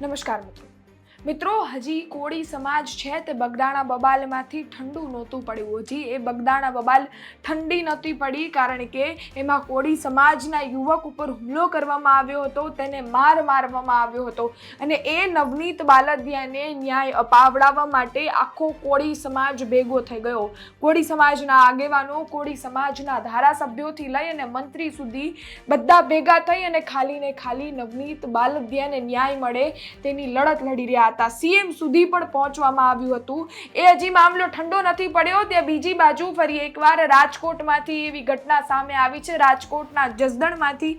નમસ્કાર મિત્રો. મિત્રો, હજી કોળી સમાજ છે તે બગદાણા બબાલમાંથી ઠંડુ નહોતું પડ્યું. હજી એ બગદાણા બબાલ ઠંડી નહોતી પડી કારણ કે એમાં કોળી સમાજના યુવક ઉપર હુમલો કરવામાં આવ્યો હતો, તેને માર મારવામાં આવ્યો હતો અને એ નવનીત બાલદિયાને ન્યાય અપાવડાવવા માટે આખો કોળી સમાજ ભેગો થઈ ગયો. કોળી સમાજના આગેવાનો કોળી સમાજના ધારાસભ્યોથી લઈ અને મંત્રી સુધી બધા ભેગા થઈ અને ખાલી ને ખાલી નવનીત બાલદિયાને ન્યાય મળે તેની લડત લડી રહ્યા હતા. સીએમ સુધી પણ પહોંચવામાં આવ્યું હતું. એ હજી મામલો ઠંડો નથી પડ્યો. ત્યાં બીજી બાજુ ફરી એકવાર રાજકોટમાંથી એવી ઘટના સામે આવી છે. રાજકોટના જસદણમાંથી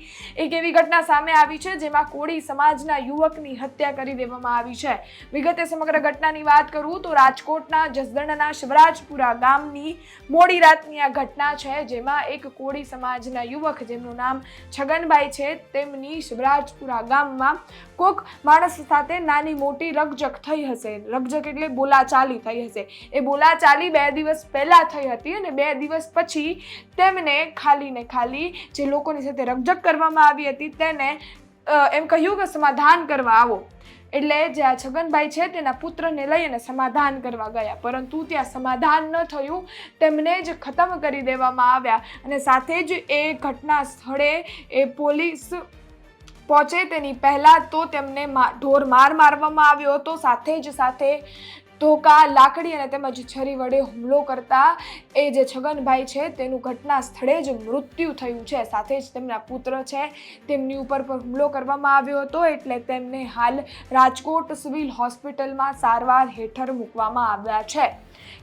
એક એવી ઘટના સામે આવી છે, જેમાં કોળી સમાજના યુવકની હત્યા કરી દેવામાં આવી છે. વિગતે સમગ્ર ઘટનાની વાત કરું તો રાજકોટના જસદણના શિવરાજપુરા ગામની મોડી રાતની આ ઘટના છે, જેમાં એક કોળી સમાજના યુવક જેમનું નામ છગનભાઈ છે, તેમની શિવરાજપુરા ગામમાં કોક માણસ સાથે નાની મોટી રકજક થઈ હશે. રકજક એટલે બોલાચાલી થઈ હશે. એ બોલાચાલી બે દિવસ પહેલાં થઈ હતી અને બે દિવસ પછી તેમને ખાલી ને ખાલી જે લોકોની સાથે રકજક કરવામાં આવી હતી તેને એમ કહ્યું કે સમાધાન કરવા આવો. એટલે જે આ છગનભાઈ છે તેના પુત્રને લઈ અને સમાધાન કરવા ગયા. પરંતુ ત્યાં સમાધાન ન થયું. તેમને જ ખતમ કરી દેવામાં આવ્યા. અને સાથે જ એ ઘટના સ્થળે એ પોલીસ પહોંચે તેની પહેલાં તો તેમને ઢોર માર મારવામાં આવ્યો હતો. સાથે જ સાથે ધોકા, લાકડી અને તેમજ છરી વડે હુમલો કરતા એ જે છગનભાઈ છે, તેનું ઘટના સ્થળે જ મૃત્યુ થયું છે. સાથે જ તેમના પુત્ર છે, તેમની ઉપર પર હુમલો કરવામાં આવ્યો હતો, એટલે તેમને હાલ રાજકોટ સિવિલ હોસ્પિટલમાં સારવાર હેઠળ મૂકવામાં આવ્યા છે.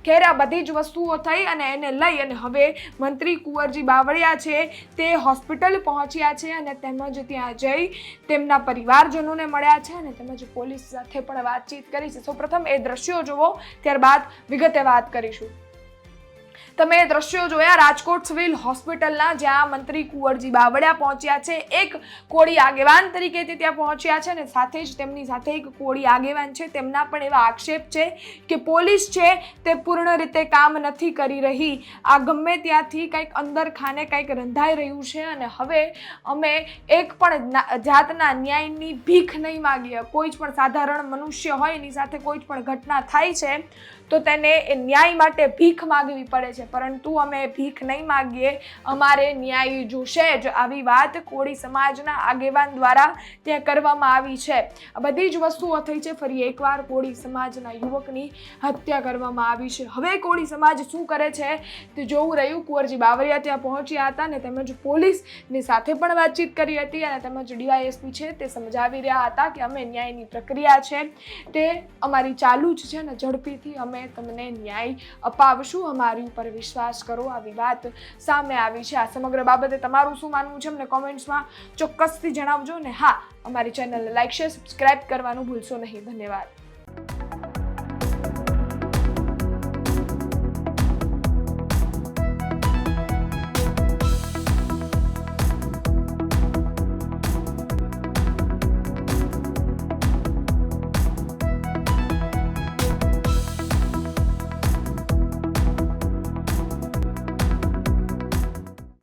ખેર આ બધી જ વસ્તુઓ થઈ અને એને લઈ અને હવે મંત્રી કુંવરજી બાવળિયા છે, તે હોસ્પિટલ પહોંચ્યા છે અને તેમજ ત્યાં જઈ તેમના પરિવારજનોને મળ્યા છે અને તેમજ પોલીસ સાથે પણ વાતચીત કરી છે. સૌપ્રથમ એ દ્રશ્યો જુઓ ત્યારબાદ વિગતે વાત કરીશું. તમે દ્રશ્યો જોયા રાજકોટ સિવિલ હોસ્પિટલના, જ્યાં મંત્રી કુંવરજી બાવળિયા પહોંચ્યા છે. એક કોળી આગેવાન તરીકે તે ત્યાં પહોંચ્યા છે અને સાથે જ તેમની સાથે એક કોળી આગેવાન છે. તેમના પણ એવા આક્ષેપ છે કે પોલીસ છે તે પૂર્ણ રીતે કામ નથી કરી રહી. આ ગમે ત્યાંથી કંઈક અંદર ખાને કંઈક રંધાઈ રહ્યું છે અને હવે અમે એક પણ જાતના ન્યાયની ભીખ નહીં માગીએ. કોઈ જ પણ સાધારણ મનુષ્ય હોય, એની સાથે કોઈ જ પણ ઘટના થાય છે, તો તેને એ ન્યાય માટે ભીખ માગવી પડે છે. પરંતુ અમે ભીખ નહીં માગીએ. અમારે ન્યાય જોશે જ આવી વાત કોળી સમાજના આગેવાન દ્વારા ત્યાં કરવામાં આવી છે. બધી જ વસ્તુઓ થઈ છે. ફરી એકવાર કોળી સમાજના યુવકની હત્યા કરવામાં આવી છે. હવે કોળી સમાજ શું કરે છે? તે જોવું રહ્યું. કુંવરજી બાવરિયા ત્યાં પહોંચ્યા હતા ને તેમજ પોલીસની સાથે પણ વાતચીત કરી હતી અને તેમજ ડીઆઈએસપી છે તે સમજાવી રહ્યા હતા કે અમે ન્યાયની પ્રક્રિયા છે. તે અમારી ચાલુ જ છે ને ઝડપીથી અમે તમને ન્યાય અપાવશું. અમારી ઉપર વિશ્વાસ કરો આવી વાત સામે આવી છે. આ સમગ્ર બાબતે તમારું શું માનવું છે? અમને કોમેન્ટ્સમાં ચોક્કસથી જણાવજો ને હા, અમારી ચેનલને લાઈક શેર સબસ્ક્રાઇબ કરવાનું ભૂલશો નહીં. ધન્યવાદ.